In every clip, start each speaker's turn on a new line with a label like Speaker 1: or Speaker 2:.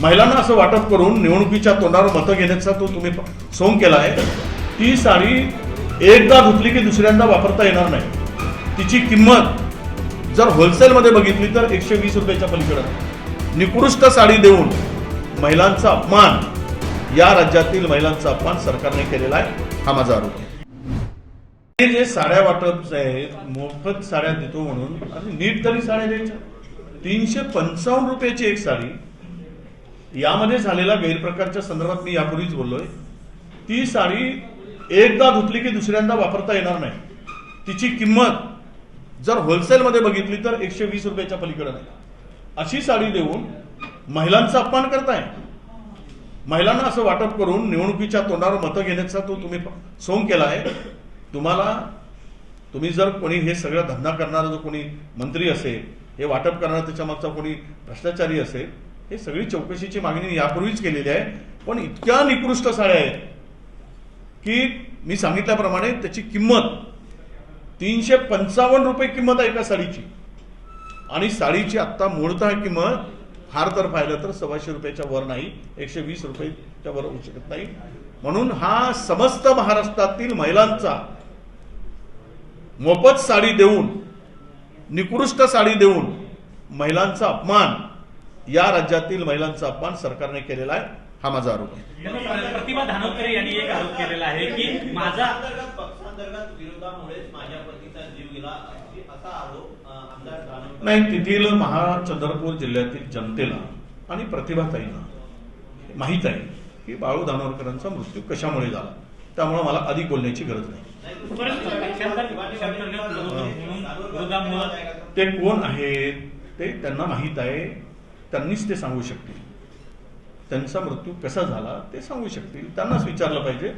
Speaker 1: महिलांना असं वाटप करून निवडणुकीच्या तोंडावर मतं घेण्याचा तो तुम्ही सोंग केला आहे ती साडी एकदा धुतली की दुसऱ्यांदा वापरता येणार नाही. तिची किंमत जर होलसेलमध्ये बघितली तर एकशे वीस रुपयाच्या पलीकडे. निकृष्ट साडी देऊन महिलांचा अपमान या राज्यातील महिलांचा अपमान सरकारने केलेला आहे हा माझा आरोप आहे. हे जे साड्या वाटप आहेत मोफत साड्या देतो म्हणून नीट तरी साड्या द्यायच्या. तीनशे पंचावन्न रुपयाची एक साडी यामध्ये झालेला गैरप्रकारच्या संदर्भात मी यापूर्वीच बोललोय. ती साडी एकदा धुतली की दुसऱ्यांदा वापरता येणार नाही. तिची किंमत जर होलसेलमध्ये बघितली तर एकशे वीस रुपयाच्या पलीकडे नाही. अशी साडी देऊन महिलांचा अपमान करताय. महिलांना असं वाटप करून निवडणुकीच्या तोंडावर मतं घेण्याचा तो तुम्ही सोंग केला आहे तुम्हाला तुम्ही जर कोणी हे सगळं धंदा करणारा जो कोणी मंत्री असेल हे वाटप करणारा त्याच्या मागचा कोणी भ्रष्टाचारी असेल हे सगळी चौकशीची मागणी यापूर्वीच केलेली आहे. पण इतक्या निकृष्ट साड्या आहेत की मी सांगितल्याप्रमाणे त्याची किंमत तीनशे पंचावन्न रुपये किंमत आहे एका साडीची. आणि साडीची आत्ता मूळतः किंमत फार तर पाहिलं तर सव्वाशे रुपयाच्या वर नाही एकशे वीस रुपयाच्या वर होऊ शकत नाही. म्हणून हा समस्त महाराष्ट्रातील महिलांचा मोफत साडी देऊन निकृष्ट साडी देऊन महिलांचा अपमान या राज्यातील महिलांचा अपमान सरकारने केलेला आहे. हा माझा आरोप आहे.
Speaker 2: प्रतिभा धानोरकर यांनी एक आरोप केलेला आहे की माझा
Speaker 3: अंतर्गत पक्षांतर्गत विरोधामुळेच माझ्या पतीचा जीव गेला असा आरोप आमदार
Speaker 1: नाही तेथील महाचंद्रपूर जिल्ह्यातील जनतेला आणि प्रतिभाताईंना माहीत आहे की बाळू दानोरकरांचा मृत्यू कशामुळे झाला. त्यामुळे मला अधिक बोलण्याची गरज नाही. ते कोण आहेत ते त्यांना माहीत आहे. त्यांनीच ते सांगू शकतील. त्यांचा मृत्यू कसा झाला ते सांगू शकतील. त्यांनाच विचारलं पाहिजे.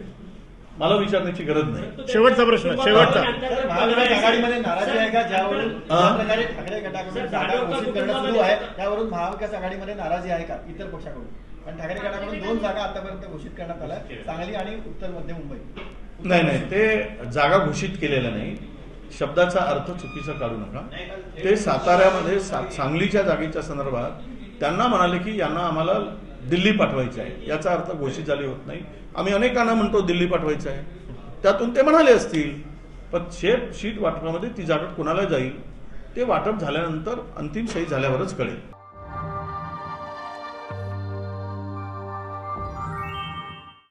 Speaker 1: मला विचारण्याची गरज नाही.
Speaker 4: शेवटचा प्रश्न शेवटचा.
Speaker 5: महाविकास आघाडीमध्ये नाराजी आहे का? ज्यावरून? ज्या प्रकारे ठाकरे गटाकडून जागा घोषित करणं सुरू आहे त्यावरून महाविकास आघाडीमध्ये नाराजी आहे का? इतर पक्षाकडून. पण ठाकरे गटाकडून दोन जागा आतापर्यंत घोषित करण्यात आल्या. सांगली आणि उत्तर मध्य मुंबई.
Speaker 1: नाही नाही. ते जागा घोषित केलेल्या नाही. शब्दाचा अर्थ चुकीचा काढू नका. ते साताऱ्यामध्ये सांगलीच्या जागेच्या संदर्भात त्यांना म्हणाले की यांना आम्हाला दिल्ली पाठवायची आहे. याचा अर्थ घोषित झाली होत नाही. आम्ही अनेकांना म्हणतो दिल्ली पाठवायचं आहे. त्यातून ते म्हणाले असतील पण शेत शीट वाटपामध्ये ती जागा कुणाला जाईल? ते वाटप झाल्यानंतर अंतिम सही झाल्यावरच कळेल.